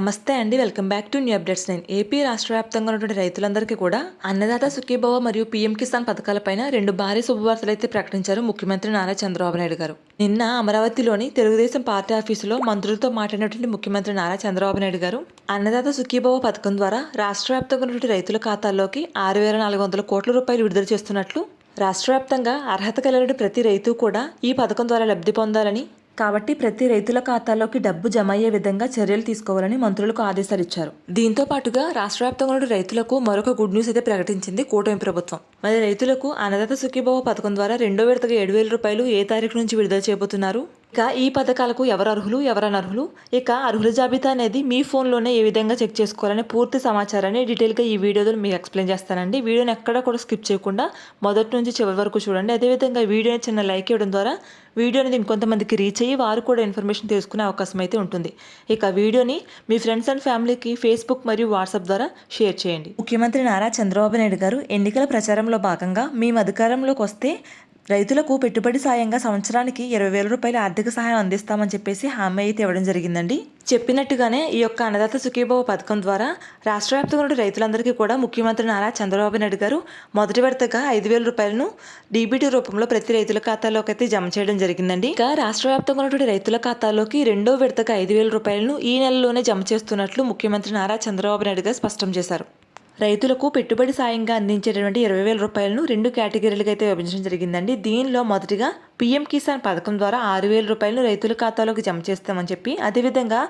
నమస్తే అండి. Welcome back to new updates. Nine AP రాష్ట్ర వ్యాప్తంగా ఉన్నటువంటి రైతులందరికీ కూడా అన్నదాత సుఖీభవ మరియు పీఎం కిసాన్ పథకాలపైన రెండు భారీ శుభవార్తలు అయితే ప్రకటించారు ముఖ్యమంత్రి నారా చంద్రబాబు నాయుడు గారు. నిన్న అమరావతిలోని తెలుగుదేశం పార్టీ ఆఫీసులో మంత్రులతో మాట్లాడినటువంటి ముఖ్యమంత్రి నారా చంద్రబాబు నాయుడు గారు అన్నదాత సుఖీభవ పథకం ద్వారా రాష్ట్ర వ్యాప్తంగా ఉన్నటువంటి రైతుల ఖాతాల్లోకి ఆరు వేల నాలుగు వందల కోట్ల రూపాయలు విడుదల చేస్తున్నట్లు రాష్ట్ర వ్యాప్తంగా అర్హత కలిగిన ప్రతి రైతు కూడా ఈ పథకం ద్వారా లబ్ధి పొందాలని కాబట్టి ప్రతి రైతుల ఖాతాలోకి డబ్బు జమ అయ్యే విధంగా చర్యలు తీసుకోవాలని మంత్రులకు ఆదేశాలు ఇచ్చారు దీంతో పాటుగా రాష్ట్ర వ్యాప్తంగా రైతులకు మరొక గుడ్ న్యూస్ అయితే ప్రకటించింది కూటమి ప్రభుత్వం. మరి రైతులకు అన్నదాత సుఖీభవ పథకం ద్వారా రెండో విడతగా ఏడు వేల రూపాయలు ఏ తారీఖు నుంచి విడుదల చేయబోతున్నారు? ఇక ఈ పథకాలకు ఎవరు అర్హులు ఎవరు అనర్హులు? ఇక అర్హుల జాబితా అనేది మీ ఫోన్లోనే ఏ విధంగా చెక్ చేసుకోవాలని పూర్తి సమాచారాన్ని డీటెయిల్గా ఈ వీడియోలో మీకు ఎక్స్ప్లెయిన్ చేస్తానండి. వీడియోని ఎక్కడ కూడా స్కిప్ చేయకుండా మొదటి నుంచి చివరి వరకు చూడండి. అదేవిధంగా వీడియోని చిన్న లైక్ ఇవ్వడం ద్వారా వీడియో అనేది ఇంకొంతమందికి రీచ్ అయ్యి వారు కూడా ఇన్ఫర్మేషన్ తెలుసుకునే అవకాశం అయితే ఉంటుంది. ఇక వీడియోని మీ ఫ్రెండ్స్ అండ్ ఫ్యామిలీకి ఫేస్బుక్ మరియు వాట్సాప్ ద్వారా షేర్ చేయండి. ముఖ్యమంత్రి నారా చంద్రబాబు నాయుడు గారు ఎన్నికల ప్రచారంలో భాగంగా మేము అధికారంలోకి వస్తే రైతులకు పెట్టుబడి సాయంగా సంవత్సరానికి ఇరవై వేల రూపాయల ఆర్థిక సహాయం అందిస్తామని చెప్పేసి హామీ అయితే ఇవ్వడం జరిగిందండి. చెప్పినట్టుగానే ఈ యొక్క అన్నదాత సుఖీభవ పథకం ద్వారా రాష్ట్ర వ్యాప్తంగా ఉన్న రైతులందరికీ కూడా ముఖ్యమంత్రి నారా చంద్రబాబు నాయుడు గారు మొదటి విడతగా ఐదు వేల రూపాయలను డీబీటీ రూపంలో ప్రతి రైతుల ఖాతాలోకి అయితే జమ చేయడం జరిగిందండి. ఇక రాష్ట్ర వ్యాప్తంగా ఉన్నటువంటి రైతుల ఖాతాలోకి రెండో విడతగా ఐదు వేల రూపాయలను ఈ నెలలోనే జమ చేస్తున్నట్లు ముఖ్యమంత్రి నారా చంద్రబాబు నాయుడు గారు స్పష్టం చేశారు. రైతులకు పెట్టుబడి సాయంగా అందించేటటువంటి ఇరవై వేల రూపాయలను రెండు కేటగిరీలుగా అయితే విభజించడం జరిగిందండి. దీనిలో మొదటిగా పీఎం కిసాన్ పథకం ద్వారా ఆరు వేల రూపాయలను రైతుల ఖాతాలోకి జమ చేస్తామని చెప్పి అదేవిధంగా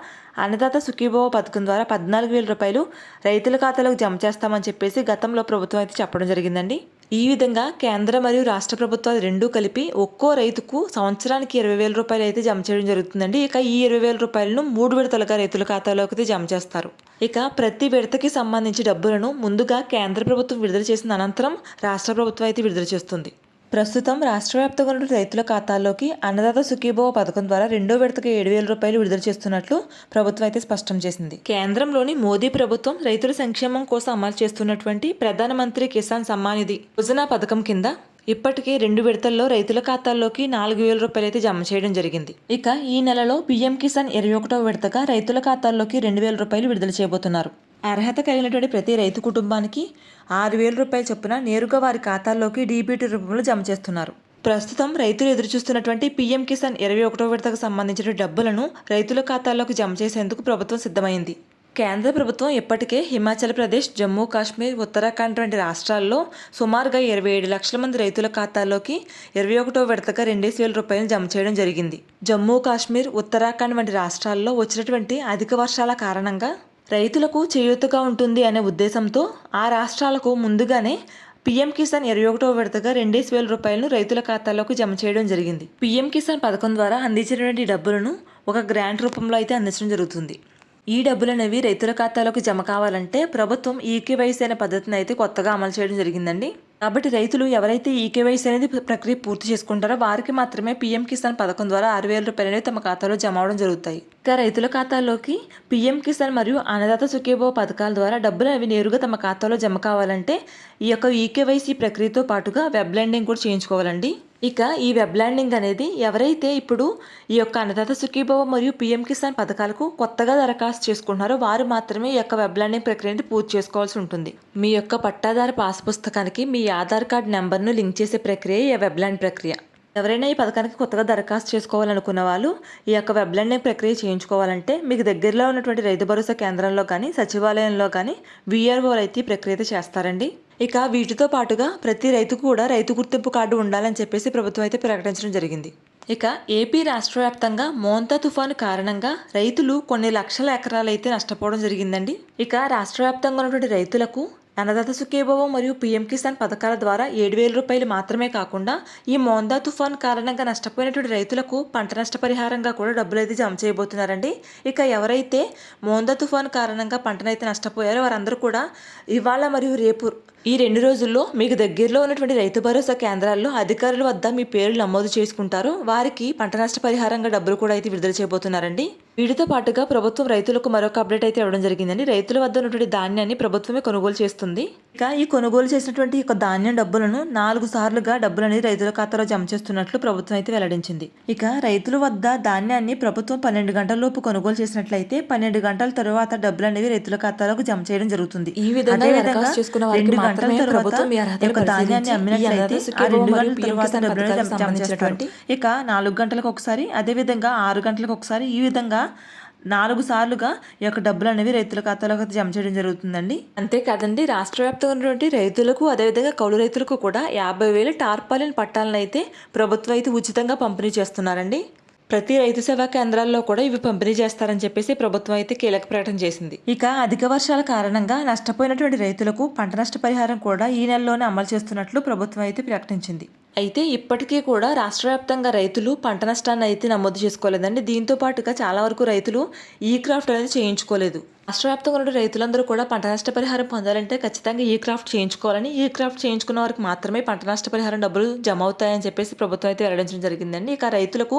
అన్నదాత సుఖీభవ పథకం ద్వారా పద్నాలుగు వేల రూపాయలు రైతుల ఖాతాలోకి జమ చేస్తామని చెప్పేసి గతంలో ప్రభుత్వం అయితే చెప్పడం జరిగిందండి. ఈ విధంగా కేంద్ర మరియు రాష్ట్ర ప్రభుత్వాలు రెండూ కలిపి ఒక్కో రైతుకు సంవత్సరానికి ఇరవై వేల రూపాయలు అయితే జమ చేయడం జరుగుతుందండి. ఇక ఈ ఇరవై వేల రూపాయలను మూడు విడతలుగా రైతుల ఖాతాలోకి అయితే జమ చేస్తారు. ఇక ప్రతి విడతకి సంబంధించి డబ్బులను ముందుగా కేంద్ర ప్రభుత్వం విడుదల చేసిన అనంతరం రాష్ట్ర ప్రభుత్వం అయితే విడుదల చేస్తుంది. ప్రస్తుతం రాష్ట్ర వ్యాప్తంగా ఉన్న రైతుల ఖాతాల్లోకి అన్నదాత సుఖీభవ పథకం ద్వారా రెండో విడతకి ఏడు వేల రూపాయలు విడుదల చేస్తున్నట్లు ప్రభుత్వం అయితే స్పష్టం చేసింది. కేంద్రంలోని మోదీ ప్రభుత్వం రైతుల సంక్షేమం కోసం అమలు చేస్తున్నటువంటి ప్రధానమంత్రి కిసాన్ సమ్మాన్ నిధి యోజన పథకం కింద ఇప్పటికే రెండు విడతల్లో రైతుల ఖాతాల్లోకి నాలుగు వేల రూపాయలు అయితే జమ చేయడం జరిగింది. ఇక ఈ నెలలో పీఎం కిసాన్ ఇరవై ఒకటో విడతగా రైతుల ఖాతాల్లోకి రెండు వేల రూపాయలు విడుదల చేయబోతున్నారు. అర్హత కలిగినటువంటి ప్రతి రైతు కుటుంబానికి ఆరు వేల రూపాయల చొప్పున నేరుగా వారి ఖాతాల్లోకి డీబీటీ రూపంలో జమ చేస్తున్నారు. ప్రస్తుతం రైతులు ఎదురుచూస్తున్నటువంటి పీఎం కిసాన్ ఇరవై ఒకటో విడతకు సంబంధించిన డబ్బులను రైతుల ఖాతాల్లోకి జమ చేసేందుకు ప్రభుత్వం సిద్ధమైంది. కేంద్ర ప్రభుత్వం ఇప్పటికే హిమాచల్ ప్రదేశ్ జమ్మూ కాశ్మీర్ ఉత్తరాఖండ్ వంటి రాష్ట్రాల్లో సుమారుగా ఇరవై ఏడు లక్షల మంది రైతుల ఖాతాల్లోకి ఇరవై ఒకటో విడతగా రెండేసి వేల రూపాయలు జమ చేయడం జరిగింది. జమ్మూ కాశ్మీర్ ఉత్తరాఖండ్ వంటి రాష్ట్రాల్లో వచ్చినటువంటి అధిక వర్షాల కారణంగా రైతులకు చేయూతగా ఉంటుంది అనే ఉద్దేశంతో ఆ రాష్ట్రాలకు ముందుగానే పీఎం కిసాన్ ఇరవై ఒకటో విడతగా రెండేసి వేల రూపాయలను రైతుల ఖాతాలోకి జమ చేయడం జరిగింది. పీఎం కిసాన్ పథకం ద్వారా అందించినటువంటి డబ్బులను ఒక గ్రాంట్ రూపంలో అయితే అందించడం జరుగుతుంది. ఈ డబ్బులు అనేవి రైతుల ఖాతాలోకి జమ కావాలంటే ప్రభుత్వం ఈకేవైసీ అనే పద్ధతిని అయితే కొత్తగా అమలు చేయడం జరిగిందండి. కాబట్టి రైతులు ఎవరైతే ఈకేవైసీ అనేది ప్రక్రియ పూర్తి చేసుకుంటారో వారికి మాత్రమే పీఎం కిసాన్ పథకం ద్వారా ఆరు వేల రూపాయలు అనేవి తమ ఖాతాలో జమ అవడం జరుగుతాయి. ఇక రైతుల ఖాతాలోకి పీఎం కిసాన్ మరియు అన్నదాత సుఖేబో పథకాల ద్వారా డబ్బులు అవి నేరుగా తమ ఖాతాలో జమ కావాలంటే ఈ యొక్క ఈకేవైసీ ప్రక్రియతో పాటుగా వెబ్ ల్యాండింగ్ కూడా చేయించుకోవాలండి. ఇక ఈ వెబ్ ల్యాండింగ్ అనేది ఎవరైతే ఇప్పుడు ఈ యొక్క అన్నదాత సుఖీభవ మరియు పీఎం కిసాన్ పథకాలకు కొత్తగా దరఖాస్తు చేసుకుంటున్నారో వారు మాత్రమే ఈ యొక్క వెబ్ ల్యాండింగ్ ప్రక్రియని పూర్తి చేసుకోవాల్సి ఉంటుంది. మీ యొక్క పట్టాదారు పాస్ పుస్తకానికి మీ ఆధార్ కార్డ్ నెంబర్ను లింక్ చేసే ప్రక్రియ ఈ వెబ్ ల్యాండ్ ప్రక్రియ. ఎవరైనా ఈ పథకానికి కొత్తగా దరఖాస్తు చేసుకోవాలనుకున్న వాళ్ళు ఈ యొక్క వెబ్ ప్రక్రియ చేయించుకోవాలంటే మీకు దగ్గరలో ఉన్నటువంటి రైతు భరోసా కేంద్రంలో కానీ సచివాలయంలో కానీ వీఆర్ఓలు అయితే ఈ ప్రక్రియ చేస్తారండి. ఇక వీటితో పాటుగా ప్రతి రైతుకు కూడా రైతు గుర్తింపు కార్డు ఉండాలని చెప్పేసి ప్రభుత్వం అయితే ప్రకటించడం జరిగింది. ఇక ఏపీ రాష్ట్ర వ్యాప్తంగా మోంతా తుఫాను కారణంగా రైతులు కొన్ని లక్షల ఎకరాలు అయితే నష్టపోవడం జరిగిందండి. ఇక రాష్ట్ర వ్యాప్తంగా ఉన్నటువంటి రైతులకు అన్నదాత సుఖీభవ మరియు పీఎం కిసాన్ పథకాల ద్వారా ఏడు వేల రూపాయలు మాత్రమే కాకుండా ఈ మోందా తుఫాన్ కారణంగా నష్టపోయినటువంటి రైతులకు పంట నష్టపరిహారంగా కూడా డబ్బులు అయితే జమ చేయబోతున్నారండి. ఇక ఎవరైతే మోందా తుఫాన్ కారణంగా పంటనైతే నష్టపోయారో వారందరూ కూడా ఇవాళ మరియు రేపు ఈ రెండు రోజుల్లో మీకు దగ్గరలో ఉన్నటువంటి రైతు భరోసా కేంద్రాల్లో అధికారుల వద్ద మీ పేర్లు నమోదు చేసుకుంటారు. వారికి పంట నష్టపరిహారంగా డబ్బులు కూడా అయితే విడుదల చేయబోతున్నారండి. వీటితో పాటుగా ప్రభుత్వం రైతులకు మరొక అప్డేట్ అయితే ఇవ్వడం జరిగిందండి. రైతుల వద్ద ఉన్నటువంటి ధాన్యాన్ని ప్రభుత్వమే కొనుగోలు చేస్తుంది. ఇక ఈ కొనుగోలు చేసినటువంటి ఈ యొక్క ధాన్యం డబ్బులను నాలుగు సార్లుగా డబ్బులు అనేది రైతుల ఖాతాలో జమ చేస్తున్నట్లు ప్రభుత్వం అయితే వెల్లడించింది. ఇక రైతుల వద్ద ధాన్యాన్ని ప్రభుత్వం పన్నెండు గంటల లోపు కొనుగోలు చేసినట్లయితే పన్నెండు గంటల తర్వాత డబ్బులు అనేవి రైతుల ఖాతాలోకి జమ చేయడం జరుగుతుంది. ఈ విధంగా రెండు గంటల తర్వాత ధాన్యాన్ని అమ్మినట్లయితే రెండు గంటల తర్వాత డబ్బులు జమ చేస్తారు. ఇక నాలుగు గంటలకు ఒకసారి అదే విధంగా ఆరు గంటలకు ఒకసారి ఈ విధంగా నాలుగు సార్లుగా ఈ యొక్క డబ్బులు అనేవి రైతుల ఖాతాలోకి అయితే జమ చేయడం జరుగుతుందండి. అంతేకాదండి రాష్ట్ర వ్యాప్తంగా ఉన్నటువంటి రైతులకు అదేవిధంగా కౌలు రైతులకు కూడా యాభై వేలు టార్పాలిన్ పట్టాలను అయితే ప్రభుత్వం అయితే ఉచితంగా పంపిణీ చేస్తున్నారండి. ప్రతి రైతు సేవా కేంద్రాల్లో కూడా ఇవి పంపిణీ చేస్తారని చెప్పేసి ప్రభుత్వం అయితే కీలక ప్రకటన చేసింది. ఇక అధిక వర్షాల కారణంగా నష్టపోయినటువంటి రైతులకు పంట నష్ట పరిహారం కూడా ఈ నెలలోనే అమలు చేస్తున్నట్లు ప్రభుత్వం అయితే ప్రకటించింది. అయితే ఇప్పటికీ కూడా రాష్ట్ర వ్యాప్తంగా రైతులు పంట నష్టాన్ని అయితే నమోదు చేసుకోలేదండి. దీంతో పాటుగా చాలా వరకు రైతులు ఈ క్రాఫ్ట్ అనేది చేయించుకోలేదు. రాష్ట్ర వ్యాప్తంగా ఉన్న రైతులందరూ కూడా పంట నష్ట పరిహారం పొందాలంటే ఖచ్చితంగా ఈ క్రాఫ్ట్ చేయించుకోవాలని ఈ క్రాఫ్ట్ చేయించుకున్న వారికి మాత్రమే పంట నష్ట పరిహారం డబ్బులు జమ అవుతాయని చెప్పేసి ప్రభుత్వం అయితే వెల్లడించడం జరిగిందండి. ఇక రైతులకు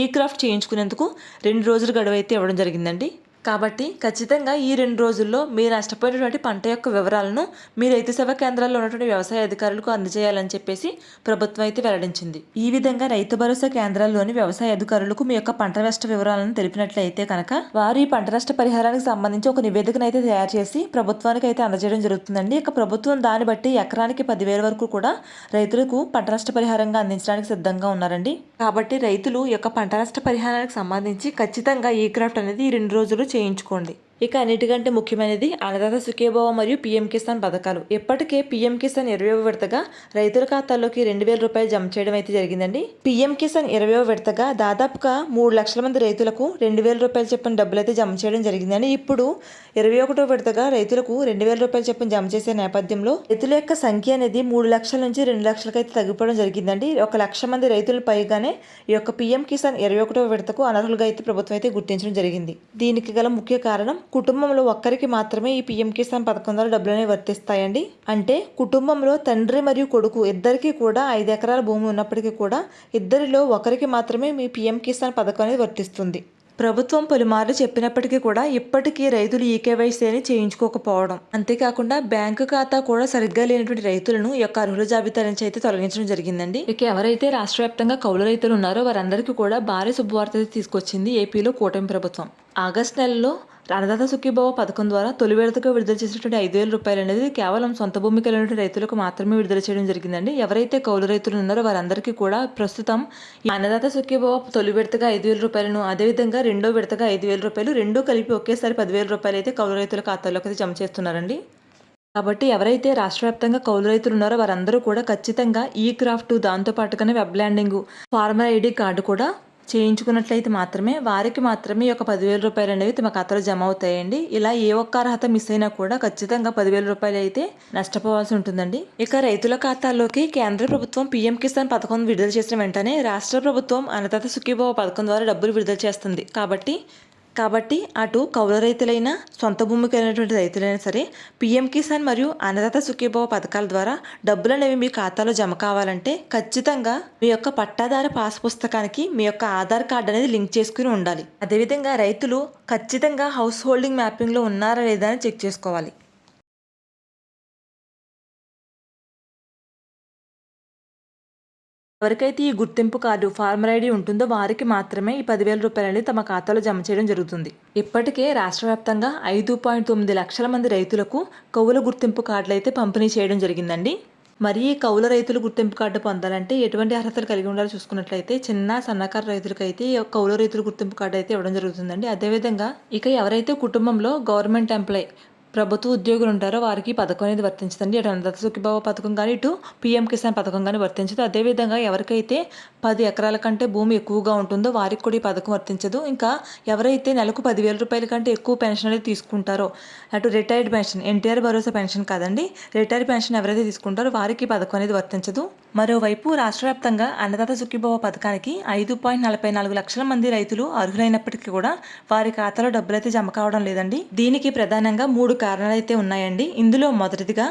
ఈ క్రాఫ్ట్ చేయించుకునేందుకు రెండు రోజులు గడువు అయితే ఇవ్వడం జరిగిందండి. కాబట్టి ఖచ్చితంగా ఈ రెండు రోజుల్లో మీరు నష్టపోయినటువంటి పంట యొక్క వివరాలను మీ రైతు సేవా కేంద్రాల్లో ఉన్నటువంటి వ్యవసాయ అధికారులకు అందజేయాలని చెప్పేసి ప్రభుత్వం అయితే వెల్లడించింది. ఈ విధంగా రైతు భరోసా కేంద్రాల్లోని వ్యవసాయ అధికారులకు మీ యొక్క పంట నష్ట వివరాలను తెలిపినట్లయితే కనుక వారు ఈ పంట నష్ట పరిహారానికి సంబంధించి ఒక నివేదికను అయితే తయారు చేసి ప్రభుత్వానికి అయితే అందజేయడం జరుగుతుందండి. ఇక ప్రభుత్వం దాన్ని బట్టి ఎకరానికి పదివేల వరకు కూడా రైతులకు పంట నష్ట పరిహారంగా అందించడానికి సిద్ధంగా ఉన్నారండి. కాబట్టి రైతులు యొక్క పంట నష్ట పరిహారానికి సంబంధించి ఖచ్చితంగా ఈ క్రాఫ్ట్ అనేది ఈ రెండు రోజులు చేయించుకోండి. ఇక అన్నిటికంటే ముఖ్యమైనది అన్నదాత సుఖేభవ మరియు పీఎం కిసాన్ పథకాలు. ఇప్పటికే పీఎం కిసాన్ ఇరవై విడతగా రైతుల ఖాతాల్లోకి రెండు వేల రూపాయలు జమ చేయడం అయితే జరిగిందండి. పీఎం కిసాన్ ఇరవై విడతగా దాదాపుగా మూడు లక్షల మంది రైతులకు రెండు వేల రూపాయలు చెప్పిన డబ్బులు అయితే జమ చేయడం జరిగిందండి. ఇప్పుడు ఇరవై ఒకటో విడతగా రైతులకు రెండు వేల రూపాయలు చెప్పిన జమ చేసే నేపథ్యంలో రైతుల యొక్క సంఖ్య అనేది మూడు లక్షల నుంచి రెండు లక్షలకైతే తగ్గిపోవడం జరిగిందండి. ఒక లక్ష మంది రైతులు పైగానే ఈ యొక్క పీఎం కిసాన్ ఇరవై ఒకటో విడతకు అనర్హులుగా అయితే ప్రభుత్వం అయితే గుర్తించడం జరిగింది. దీనికి గల ముఖ్య కారణం కుటుంబంలో ఒక్కరికి మాత్రమే ఈ పీఎం కిసాన్ పథకం ద్వారా డబ్బులు అనేవి వర్తిస్తాయండి. అంటే కుటుంబంలో తండ్రి మరియు కొడుకు ఇద్దరికి కూడా ఐదు ఎకరాల భూమి ఉన్నప్పటికీ కూడా ఇద్దరిలో ఒకరికి మాత్రమే మీ పీఎం కిసాన్ పథకం అనేది వర్తిస్తుంది. ప్రభుత్వం పలుమార్లు చెప్పినప్పటికీ కూడా ఇప్పటికీ రైతులు ఈ కేవైసీని చేయించుకోకపోవడం. అంతేకాకుండా బ్యాంకు ఖాతా కూడా సరిగ్గా లేనటువంటి రైతులను యొక్క అర్హుల జాబితా నుంచి అయితే తొలగించడం జరిగిందండి. ఇక ఎవరైతే రాష్ట్ర వ్యాప్తంగా కౌలు రైతులు ఉన్నారో వారందరికీ కూడా భారీ శుభవార్త తీసుకొచ్చింది ఏపీలో కూటమి ప్రభుత్వం. ఆగస్టు నెలలో అన్నదాత సుఖీభావ పథకం ద్వారా తొలి విడతగా విడుదల చేసినటువంటి ఐదు వేల రూపాయలు అనేది కేవలం సొంత భూమి కలిగిన రైతులకు మాత్రమే విడుదల చేయడం జరిగిందండి. ఎవరైతే కౌలు రైతులు ఉన్నారో వారందరికీ కూడా ప్రస్తుతం ఈ అన్నదాత సుఖీభావ తొలి విడతగా ఐదు వేల రూపాయలను అదేవిధంగా రెండో విడతగా ఐదు వేల రూపాయలు రెండూ కలిపి ఒకేసారి పదివేల రూపాయలు అయితే కౌలు రైతుల ఖాతాలోకి అయితే జమ చేస్తున్నారండి. కాబట్టి ఎవరైతే రాష్ట్ర వ్యాప్తంగా కౌలు రైతులు ఉన్నారో వారందరూ కూడా ఖచ్చితంగా ఈ క్రాఫ్ట్ దాంతో పాటుగానే web landing farmer ID card కూడా చేయించుకున్నట్లయితే మాత్రమే వారికి మాత్రమే ఈ యొక్క పదివేల రూపాయలు అనేవి తమ ఖాతాలో జమ అవుతాయండి. ఇలా ఏ ఒక్క అర్హత మిస్ అయినా కూడా ఖచ్చితంగా పదివేల రూపాయలు అయితే నష్టపోవాల్సి ఉంటుందండి. ఇక రైతుల ఖాతాల్లోకి కేంద్ర ప్రభుత్వం పీఎం కిసాన్ పథకం విడుదల చేసిన వెంటనే రాష్ట్ర ప్రభుత్వం అన్నదాత సుఖీభావ పథకం ద్వారా డబ్బులు విడుదల చేస్తుంది. కాబట్టి కాబట్టి అటు కౌల రైతులైనా సొంత భూమికి కలిగినటువంటి రైతులైనా సరే పీఎం కిసాన్ మరియు అన్నదాత సుఖీభావ పథకాల ద్వారా డబ్బులు అనేవి మీ ఖాతాలో జమ కావాలంటే ఖచ్చితంగా మీ యొక్క పట్టాదార పాస్ పుస్తకానికి మీ యొక్క ఆధార్ కార్డు అనేది లింక్ చేసుకుని ఉండాలి. అదేవిధంగా రైతులు ఖచ్చితంగా హౌస్ హోల్డింగ్ మ్యాపింగ్లో ఉన్నారా లేదా అని చెక్ చేసుకోవాలి. ఎవరికైతే ఈ గుర్తింపు కార్డు ఫార్మర్ ఐడి ఉంటుందో వారికి మాత్రమే ఈ పదివేల రూపాయలని తమ ఖాతాలో జమ చేయడం జరుగుతుంది. ఇప్పటికే రాష్ట్ర వ్యాప్తంగా ఐదు పాయింట్ తొమ్మిది లక్షల మంది రైతులకు కౌలు గుర్తింపు కార్డులు అయితే పంపిణీ చేయడం జరిగిందండి. మరి ఈ కౌలు రైతులు గుర్తింపు కార్డు పొందాలంటే ఎటువంటి అర్హతలు కలిగి ఉండాలో చూసుకున్నట్లయితే చిన్న సన్నకారు రైతులకైతే ఈ కౌలు రైతుల గుర్తింపు కార్డు అయితే ఇవ్వడం జరుగుతుందండి. అదేవిధంగా ఇక ఎవరైతే కుటుంబంలో గవర్నమెంట్ ఎంప్లాయ్ ప్రభుత్వ ఉద్యోగులు ఉంటారో వారికి పథకం అనేది వర్తించదండి. అటు అన్నదాత సుఖీభావ పథకం కానీ ఇటు పీఎం కిసాన్ పథకం కానీ వర్తించదు. అదేవిధంగా ఎవరికైతే పది ఎకరాల కంటే భూమి ఎక్కువగా ఉంటుందో వారికి కూడా ఈ పథకం వర్తించదు. ఇంకా ఎవరైతే నెలకు పదివేల రూపాయల కంటే ఎక్కువ పెన్షన్ అనేది తీసుకుంటారో అటు రిటైర్డ్ పెన్షన్ ఎన్టీఆర్ భరోసా పెన్షన్ కాదండి రిటైర్డ్ పెన్షన్ ఎవరైతే తీసుకుంటారో వారికి ఈ పథకం అనేది వర్తించదు. మరోవైపు రాష్ట్ర వ్యాప్తంగా అన్నదాత సుఖీభవ పథకానికి ఐదు పాయింట్ నలభై నాలుగు లక్షల మంది రైతులు అర్హులైనప్పటికీ కూడా వారి ఖాతాలో డబ్బులైతే జమ కావడం లేదండి. దీనికి ప్రధానంగా మూడు కారణాలు అయితే ఉన్నాయండి. ఇందులో మొదటిదిగా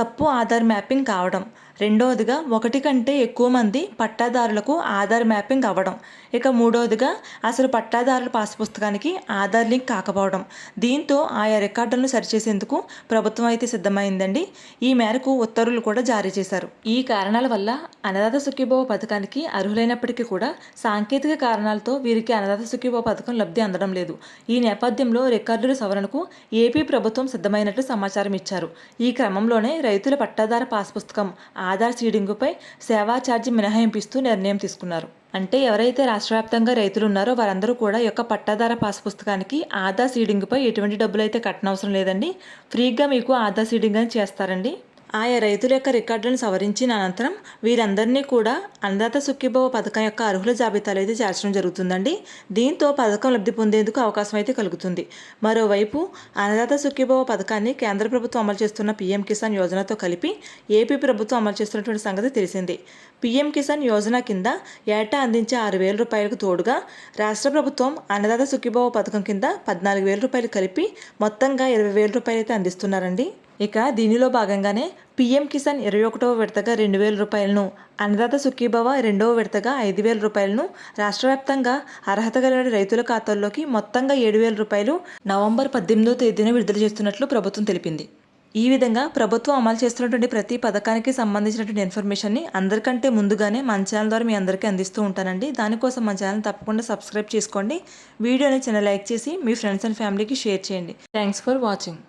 తప్పు ఆధార్ మ్యాపింగ్ కావడం. రెండవదిగా ఒకటి కంటే ఎక్కువ మంది పట్టాదారులకు ఆధార్ మ్యాపింగ్ అవ్వడం. ఇక మూడవదిగా అసలు పట్టాదారుల పాస్ పుస్తకానికి ఆధార్ లింక్ కాకపోవడం. దీంతో ఆయా రికార్డులను సరిచేసేందుకు ప్రభుత్వం అయితే సిద్ధమైందండి. ఈ మేరకు ఉత్తర్వులు కూడా జారీ చేశారు. ఈ కారణాల వల్ల అన్నదాత సుఖీభవ పథకానికి అర్హులైనప్పటికీ కూడా సాంకేతిక కారణాలతో వీరికి అన్నదాత సుఖీభవ పథకం లబ్ధి అందడం లేదు. ఈ నేపథ్యంలో రికార్డుల సవరణకు ఏపీ ప్రభుత్వం సిద్ధమైనట్లు సమాచారం ఇచ్చారు. ఈ క్రమంలోనే రైతుల పట్టాదార పాస్ పుస్తకం ఆధార్ సీడింగుపై సేవా ఛార్జీ మినహాయింపిస్తూ నిర్ణయం తీసుకున్నారు. అంటే ఎవరైతే రాష్ట్ర వ్యాప్తంగా రైతులు ఉన్నారో వారందరూ కూడా యొక్క పట్టాదార పాస్ పుస్తకానికి ఆధార్ సీడింగ్పై ఎటువంటి డబ్బులు అయితే కట్టనవసరం లేదండి. ఫ్రీగా మీకు ఆధార్ సీడింగ్ అని చేస్తారండి. ఆయా రైతుల యొక్క రికార్డులను సవరించిన అనంతరం వీరందరినీ కూడా అన్నదాత సుఖీభవ పథకం యొక్క అర్హుల జాబితాలో అయితే చేర్చడం జరుగుతుందండి. దీంతో పథకం లబ్ధి పొందేందుకు అవకాశం అయితే కలుగుతుంది. మరోవైపు అన్నదాత సుఖీభవ పథకాన్ని కేంద్ర ప్రభుత్వం అమలు చేస్తున్న పీఎం కిసాన్ యోజనతో కలిపి ఏపీ ప్రభుత్వం అమలు చేస్తున్నటువంటి సంగతి తెలిసింది. పీఎం కిసాన్ యోజన కింద ఏటా అందించే ఆరు వేల రూపాయలకు తోడుగా రాష్ట్ర ప్రభుత్వం అన్నదాత సుఖీభవ పథకం కింద పద్నాలుగు వేల రూపాయలు కలిపి మొత్తంగా ఇరవై వేల రూపాయలు అయితే అందిస్తున్నారండి. ఇక దీనిలో భాగంగానే పీఎం కిసాన్ ఇరవై ఒకటవ విడతగా రెండు వేల రూపాయలను అన్నదాత సుఖీభవ రెండవ విడతగా ఐదు వేల రూపాయలను రాష్ట్ర వ్యాప్తంగా అర్హత కలిగిన రైతుల ఖాతాల్లోకి మొత్తంగా ఏడు వేల రూపాయలు నవంబర్ పద్దెనిమిదవ తేదీన విడుదల చేస్తున్నట్లు ప్రభుత్వం తెలిపింది. ఈ విధంగా ప్రభుత్వం అమలు చేస్తున్నటువంటి ప్రతి పథకానికి సంబంధించినటువంటి ఇన్ఫర్మేషన్ని అందరికంటే ముందుగానే మన ఛానల్ ద్వారా మీ అందరికీ అందిస్తూ ఉంటానండి. దానికోసం మన ఛానల్ తప్పకుండా సబ్స్క్రైబ్ చేసుకోండి. వీడియోని చిన్న లైక్ చేసి మీ ఫ్రెండ్స్ అండ్ ఫ్యామిలీకి షేర్ చేయండి. Thanks for watching.